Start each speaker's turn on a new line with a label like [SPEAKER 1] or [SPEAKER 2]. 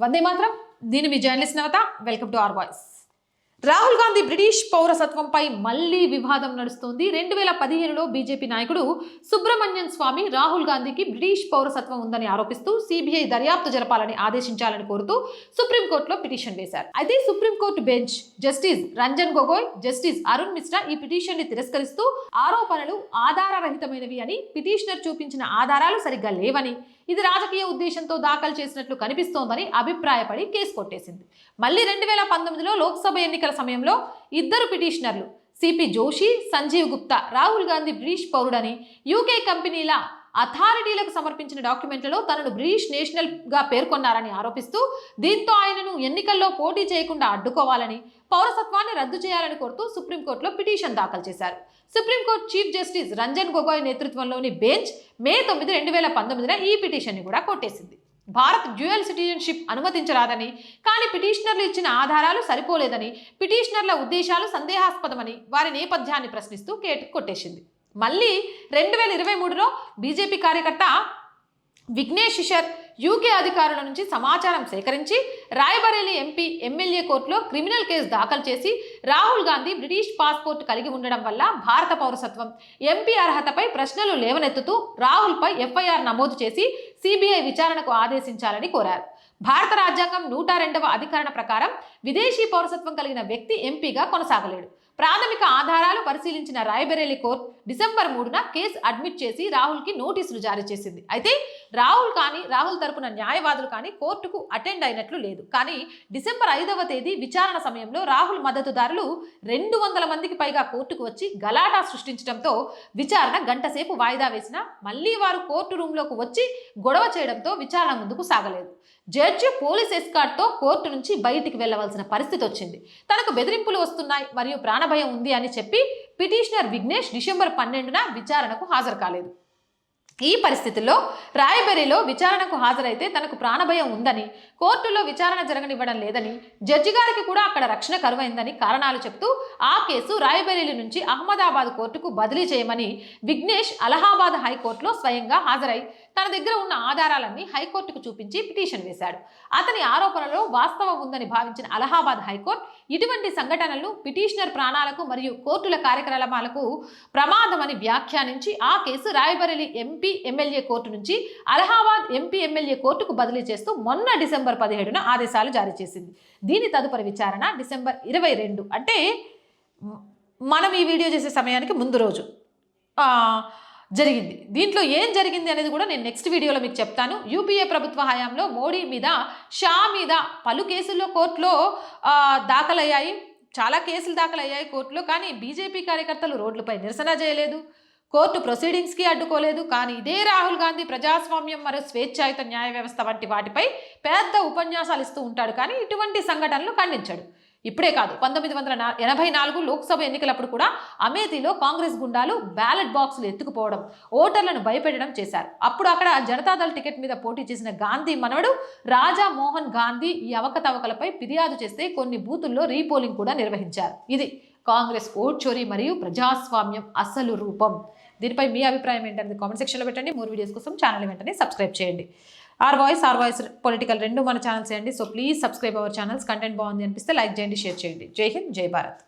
[SPEAKER 1] వందే మాత్రం. దీని మీ journalist Navatha. Welcome to our voice Rahul Gandhi British పౌరసత్వంపై మళ్ళీ వివాదం నడుస్తోంది. రెండు వేల పదిహేనులో బీజేపీ నాయకుడు సుబ్రహ్మణ్యన్ స్వామి రాహుల్ గాంధీకి బ్రిటిష్ పౌరసత్వం ఉందని ఆరోపిస్తూ సిబిఐ దర్యాప్తు జరపాలని ఆదేశించాలని కోరుతూ సుప్రీంకోర్టులో పిటిషన్ వేశారు. అయితే Supreme Court bench justice Ranjan Gogoi justice Arun Mishra ఈ పిటిషన్ని తిరస్కరిస్తూ ఆరోపణలు ఆధారరహితమైనవి అని పిటిషనర్ చూపించిన ఆధారాలు సరిగ్గా లేవని ఇది రాజకీయ ఉద్దేశంతో దాఖలు చేసినట్లు కనిపిస్తోందని అభిప్రాయపడి కేసు కొట్టేసింది. మళ్ళీ రెండు వేల పంతొమ్మిదిలో లోక్సభ ఎన్నికల సమయంలో ఇద్దరు పిటిషనర్లు సిపి జోషి సంజీవ్ గుప్తా రాహుల్ గాంధీ బ్రిటిష్ పౌరుడని యూకే కంపెనీల అథారిటీలకు సమర్పించిన డాక్యుమెంట్లలో తనను బ్రిటిష్ నేషనల్గా పేర్కొన్నారని ఆరోపిస్తూ దీంతో ఆయనను ఎన్నికల్లో పోటీ చేయకుండా అడ్డుకోవాలని పౌరసత్వాన్ని రద్దు చేయాలని కోరుతూ సుప్రీంకోర్టులో పిటిషన్ దాఖలు చేశారు. Supreme Court chief justice Ranjan Gogoi నేతృత్వంలోని బెంచ్ మే తొమ్మిది రెండు వేల పంతొమ్మిదిన ఈ పిటిషన్ని కూడా కొట్టేసింది. భారత్ డ్యూయల్ సిటిజన్షిప్ అనుమతించరాదని కానీ పిటిషనర్లు ఇచ్చిన ఆధారాలు సరిపోలేదని పిటిషనర్ల ఉద్దేశాలు సందేహాస్పదమని వారి నేపథ్యాన్ని ప్రశ్నిస్తూ కేటు కొట్టేసింది. మళ్ళీ రెండు వేల ఇరవై మూడులో బీజేపీ కార్యకర్త విఘ్నేష్ శిషర్ యూకే అధికారుల నుంచి సమాచారం సేకరించి రాయబరేలీ ఎంపీ ఎమ్మెల్యే కోర్టులో క్రిమినల్ కేసు దాఖలు చేసి రాహుల్ గాంధీ బ్రిటిష్ పాస్పోర్ట్ కలిగి ఉండడం వల్ల భారత పౌరసత్వం. ఎంపీ అర్హతపై ప్రశ్నలు లేవనెత్తుతూ రాహుల్పై ఎఫ్ఐఆర్ నమోదు చేసి సిబిఐ విచారణకు ఆదేశించాలని కోరారు. భారత రాజ్యాంగం నూట రెండవ అధికరణ ప్రకారం విదేశీ పౌరసత్వం కలిగిన వ్యక్తి ఎంపీగా కొనసాగలేడు. ప్రాథమిక ఆధారాలు పరిశీలించిన రాయబరేలీ కోర్టు డిసెంబర్ మూడున కేసు అడ్మిట్ చేసి రాహుల్కి నోటీసులు జారీ చేసింది. అయితే రాహుల్ కానీ రాహుల్ తరపున న్యాయవాదులు కానీ కోర్టుకు అటెండ్ అయినట్లు లేదు. కానీ డిసెంబర్ ఐదవ తేదీ విచారణ సమయంలో రాహుల్ మద్దతుదారులు రెండు వందల మందికి పైగా కోర్టుకు వచ్చి గలాటా సృష్టించడంతో విచారణ గంటసేపు వాయిదా వేసినా మళ్ళీ వారు కోర్టు రూమ్లోకి వచ్చి గొడవ చేయడంతో విచారణ ముందుకు సాగలేదు. జడ్జి పోలీస్ ఎస్కార్ట్తో కోర్టు నుంచి బయటికి వెళ్ళవలసిన పరిస్థితి వచ్చింది. తనకు బెదిరింపులు వస్తున్నాయి మరియు ప్రాణభయం ఉంది అని చెప్పి పిటిషనర్ విఘ్నేష్ డిసెంబర్ పన్నెండున విచారణకు హాజరు కాలేదు ఈ పరిస్థితుల్లో రాయబెరీలో విచారణకు హాజరైతే తనకు ప్రాణభయం ఉందని కోర్టులో విచారణ జరగనివ్వడం లేదని జడ్జి గారికి కూడా అక్కడ రక్షణ కరువైందని కారణాలు చెప్తూ ఆ కేసు రాయబెరీలి నుంచి అహ్మదాబాద్ కోర్టుకు బదిలీ చేయమని విఘ్నేష్ అలహాబాద్ హైకోర్టులో స్వయంగా హాజరై తన దగ్గర ఉన్న ఆధారాలన్నీ హైకోర్టుకు చూపించి పిటిషన్ వేశాడు. అతని ఆరోపణలో వాస్తవం ఉందని భావించిన అలహాబాద్ హైకోర్టు ఇటువంటి సంఘటనలు పిటిషనర్ ప్రాణాలకు మరియు కోర్టుల కార్యక్రమాలకు ప్రమాదమని వ్యాఖ్యానించి ఆ case Raebareli MP MLA court నుంచి అలహాబాద్ ఎంపీ ఎమ్మెల్యే కోర్టుకు బదిలీ చేస్తూ మొన్న డిసెంబర్ పదిహేడున ఆదేశాలు జారీ చేసింది. దీని తదుపరి విచారణ డిసెంబర్ ఇరవై రెండు. అంటే మనం ఈ వీడియో చేసే సమయానికి ముందు రోజు. ఆ, జరిగింది. దీంట్లో ఏం జరిగింది అనేది కూడా నేను నెక్స్ట్ వీడియోలో మీకు చెప్తాను. యూపీఏ ప్రభుత్వ హయాంలో మోడీ మీద షా మీద పలు కేసుల్లో కోర్టులో దాఖలయ్యాయి. చాలా కేసులు దాఖలయ్యాయి కోర్టులో కానీ బీజేపీ కార్యకర్తలు రోడ్లపై నిరసన చేయలేదు. కోర్టు ప్రొసీడింగ్స్కి అడ్డుకోలేదు. కానీ ఇదే రాహుల్ గాంధీ ప్రజాస్వామ్యం మరియు స్వేచ్ఛాయుత న్యాయ వ్యవస్థ వంటి వాటిపై పెద్ద ఉపన్యాసాలు ఇస్తూ ఉంటాడు. కానీ ఇటువంటి సంఘటనలు ఖండించాడు. ఇప్పుడే కాదు పంతొమ్మిది వందల ఎనభై నాలుగు లోక్సభ ఎన్నికలప్పుడు కూడా అమేథీలో కాంగ్రెస్ గుండాలు బ్యాలెట్ బాక్సులు ఎత్తుకుపోవడం ఓటర్లను భయపెట్టడం చేశారు. అప్పుడు అక్కడ జనతాదళ టికెట్ మీద పోటీ చేసిన గాంధీ మనవడు రాజా మోహన్ గాంధీ ఈ అవకతవకలపై ఫిర్యాదు చేస్తే కొన్ని బూతుల్లో రీపోలింగ్ కూడా నిర్వహించారు. ఇది కాంగ్రెస్ ఓట్ చోరీ మరియు ప్రజాస్వామ్యం అసలు రూపం. దీనిపై మీ అభిప్రాయం ఏంటనేది కామెంట్ సెక్షన్లో పెట్టండి. మూడు వీడియోస్ కోసం ఛానల్ వెంటనే సబ్స్క్రైబ్ చేయండి. R voice R voice political రెండు మన ఛానల్స్ చేయండి. So please subscribe our channels. Content బాగుంది అనిపిస్తే లైక్ చేయండి షేర్ చేయండి. జై హింద్ జై భారత్.